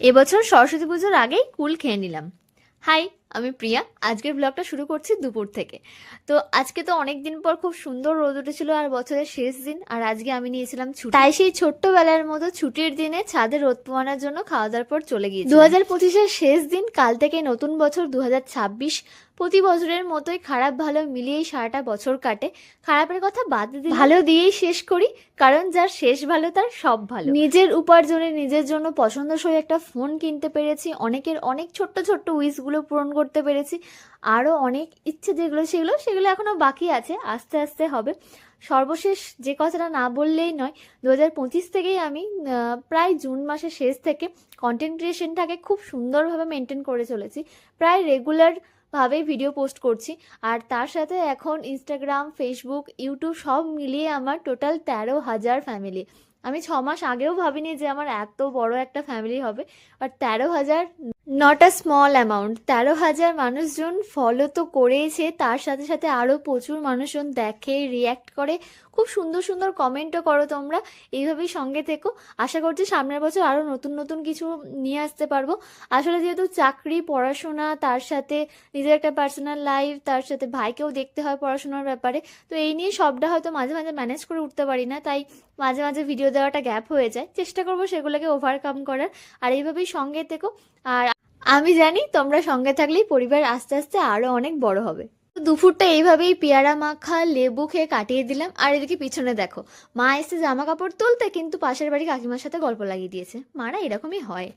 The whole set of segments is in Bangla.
এবছর সরস্বতী পুজোর আগেই কুল খেয়ে নিলাম। হাই আমি প্রিয়া। আজকের ব্লগটা শুরু করছি দুপুর থেকে। তো আজকে তো অনেক দিন পর খুব সুন্দর রোদ উঠেছিল আর বছরের শেষ দিন আর আজকে আমি নিয়েছিলাম ছুটি। তাই সেই ছোট্টবেলার মতো ছুটির দিনে ছাদে রোদ পোয়ানোর জন্য খাওয়া দাওয়ার পর চলে গিয়েছি দু হাজার পঁচিশের শেষ দিন কাল থেকে নতুন বছর দু হাজার ছাব্বিশ প্রতি বছরের মতোই খারাপ ভালো মিলিয়েই সারাটা বছর কাটে। খারাপের কথা বাদ দিয়ে ভালো দিয়েই শেষ করি কারণ যার শেষ ভালো তার সব ভালো। নিজের উপার্জনে নিজের জন্য পছন্দসই একটা ফোন কিনতে পেরেছি অনেকের অনেক ছোট্ট ছোট্ট উইশগুলো পূরণ করতে পেরেছি আরও অনেক ইচ্ছে যেগুলো সেগুলো সেগুলো এখনও বাকি আছে আস্তে আস্তে হবে। সর্বশেষ যে কথাটা না বললেই নয় দু হাজার পঁচিশ থেকেই আমি প্রায় জুন মাসের শেষ থেকে কন্টেন্ট ক্রিয়েশনটাকে খুব সুন্দরভাবে মেনটেন করে চলেছি। প্রায় রেগুলার ভাবেই ভিডিও পোস্ট করছি। আর তার সাথে এখন ইনস্টাগ্রাম ফেসবুক ইউটিউব সব মিলিয়ে আমার টোটাল তেরো হাজার ফ্যামিলি আমি ছ মাস আগেও ভাবিনি যে আমার এত বড় একটা ফ্যামিলি হবে আর তেরো হাজার নট আ স্মল অ্যামাউন্ট তেরো হাজার মানুষজন ফলো তো করেইছে, তার সাথে সাথে আরও প্রচুর মানুষজন দেখে রিয়্যাক্ট করে। খুব সুন্দর সুন্দর কমেন্টও করো তোমরা, এইভাবেই সঙ্গে থেকো। আশা করছি সামনের বছর আরও নতুন নতুন কিছু নিয়ে আসতে পারব। আসলে যেহেতু চাকরি, পড়াশোনা, তার সাথে নিজের একটা পার্সোনাল লাইফ তার সাথে ভাইকেও দেখতে হয় পড়াশোনার ব্যাপারে, তো এই নিয়ে সবটা হয়তো মাঝে মাঝে ম্যানেজ করে উঠতে পারি না, তাই মাঝে মাঝে ভিডিও দেওয়াটা গ্যাপ হয়ে যায়, চেষ্টা করব সেগুলোকে ওভারকাম করার। আর এইভাবেই সঙ্গে থেকো। আর আমি জানি তোমরা সঙ্গে থাকলেই পরিবার আস্তে আস্তে আরও অনেক বড় হবে। দুপুরটা এইভাবেই পেয়ারা মাখা, লেবু খেয়ে কাটিয়ে দিলাম। আর এদিকে পিছনে দেখো, মা এসে জামা কাপড় তুলতে কিন্তু পাশের বাড়ি কাকিমার সাথে গল্প লাগিয়ে দিয়েছে। মারা এরকমই হয়।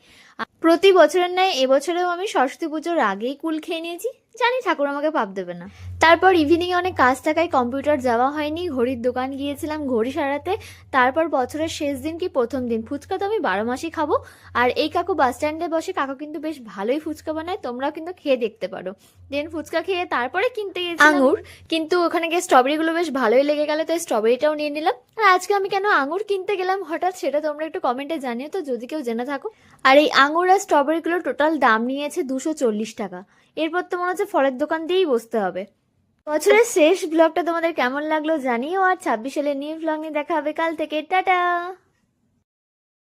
প্রতি বছরের ন্যায় এবছরেও আমি সরস্বতী পুজোর আগেই কুল খেয়ে নিয়েছি। জানি ঠাকুর আমাকে পাপ দেবে না। তারপর ইভিনিংয়ে অনেক কাজ থাকায় কম্পিউটার যাওয়া হয়নি ঘড়ির দোকান গিয়েছিলাম ঘড়ি সারাতে। তারপর বছরের শেষ দিন কি প্রথম দিন? ফুচকা তো আমি বারো মাসই খাব। আর এই কাকু বাস স্ট্যান্ডে বসে কাকু কিন্তু বেশ ভালোই ফুচকা বানায় তোমরাও কিন্তু খেয়ে দেখতে পারো। দেন ফুচকা খেয়ে তারপরে কিনতে গেছি আঙুর। কিন্তু ওখানে গিয়ে স্ট্রবেরিগুলো বেশ ভালোই লেগে গেল তাই স্ট্রবেরিটাও নিয়ে নিলাম। আর আজকে আমি কেন আঙুর কিনতে গেলাম? হঠাৎ সেটা তোমরা একটু কমেন্টে জানিও তো, যদি কেউ জেনে থাকো। আর এই আঙুর আর স্ট্রবেরিগুলোর টোটাল দাম নিয়েছে দুশো চল্লিশ টাকা। এরপর তো মনে হচ্ছে ফলের দোকান দিয়েই বসতে হবে। বছরের শেষ ব্লগটা তোমাদের কেমন লাগল জানিও, আর ছাব্বিশ সালে নিউ ব্লগ নিয়ে দেখা হবে কাল থেকে। টাটা!